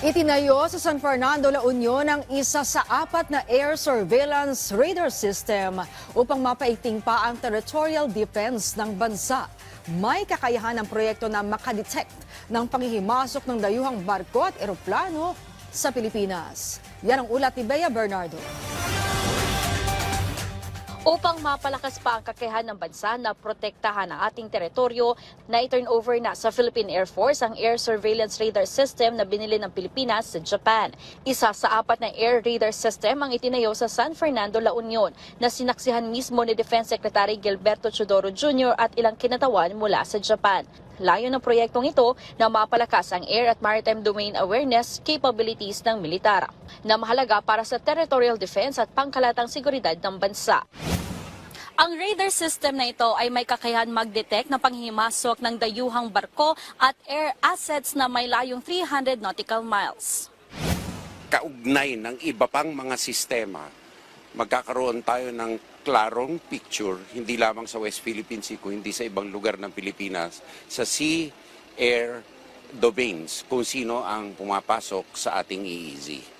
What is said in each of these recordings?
Itinayo sa San Fernando, La Union ang isa sa apat na air surveillance radar system upang mapaigting pa ang territorial defense ng bansa. May kakayahan ng proyekto na makadetect ng panghihimasok ng dayuhang barko at eroplano sa Pilipinas. Yan ang ulat ni Bea Bernardo. Upang mapalakas pa ang kakayahan ng bansa na protektahan ang ating teritoryo na i-turn over na sa Philippine Air Force ang air surveillance radar system na binili ng Pilipinas sa Japan. Isa sa apat na air radar system ang itinayo sa San Fernando, La Union na sinaksihan mismo ni Defense Secretary Gilberto Chodoro Jr. at ilang kinatawan mula sa Japan. Layo ng proyektong ito na mapalakas ang air at maritime domain awareness capabilities ng militar na mahalaga para sa territorial defense at pangkalatang seguridad ng bansa. Ang radar system na ito ay may kakayahan mag-detect ng panghihimasok ng dayuhang barko at air assets na may layong 300 nautical miles. kaugnay ng iba pang mga sistema, magkakaroon tayo ng klarong picture, hindi lamang sa West Philippine Sea, kundi sa ibang lugar ng Pilipinas, sa sea, air, domains, kung sino ang pumapasok sa ating EEZ.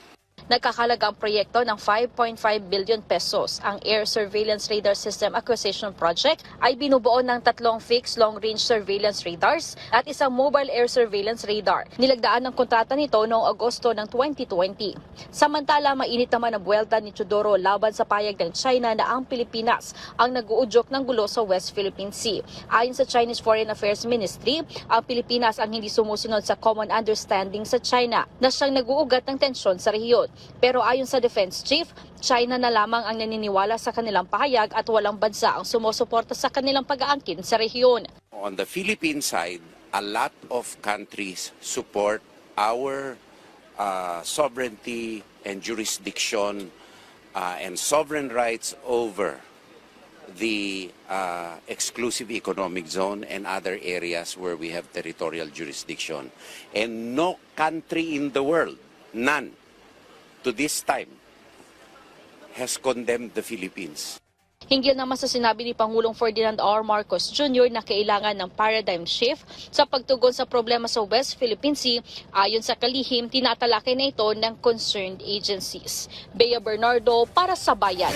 Nagkakalaga ang proyekto ng 5.5 billion pesos. Ang Air Surveillance Radar System Acquisition Project ay binubuo ng tatlong fixed long-range surveillance radars at isang mobile air surveillance radar. Nilagdaan ng kontrata nito noong Agosto ng 2020. Samantala, mainit naman ang buwelta ni Chodoro laban sa payag ng China na ang Pilipinas ang nag-uudyok ng gulo sa West Philippine Sea. Ayon sa Chinese Foreign Affairs Ministry, ang Pilipinas ang hindi sumusunod sa common understanding sa China na siyang nag-uugat ng tensyon sa rehiyon. Pero ayon sa Defense Chief, China na lamang ang naniniwala sa kanilang pahayag at walang bansa ang sumusuporta sa kanilang pag-aangkin sa rehiyon. On the Philippine side, a lot of countries support our uh, sovereignty and jurisdiction uh, and sovereign rights over the uh, exclusive economic zone and other areas where we have territorial jurisdiction. And no country in the world, none, to this time, has condemned the Philippines. Hinggil naman sa sinabi ni Pangulong Ferdinand R. Marcos Jr. na kailangan ng paradigm shift sa pagtugon sa problema sa West Philippine Sea, ayon sa kalihim, tinatalakay na ito ng concerned agencies. Bea Bernardo para sa Bayan.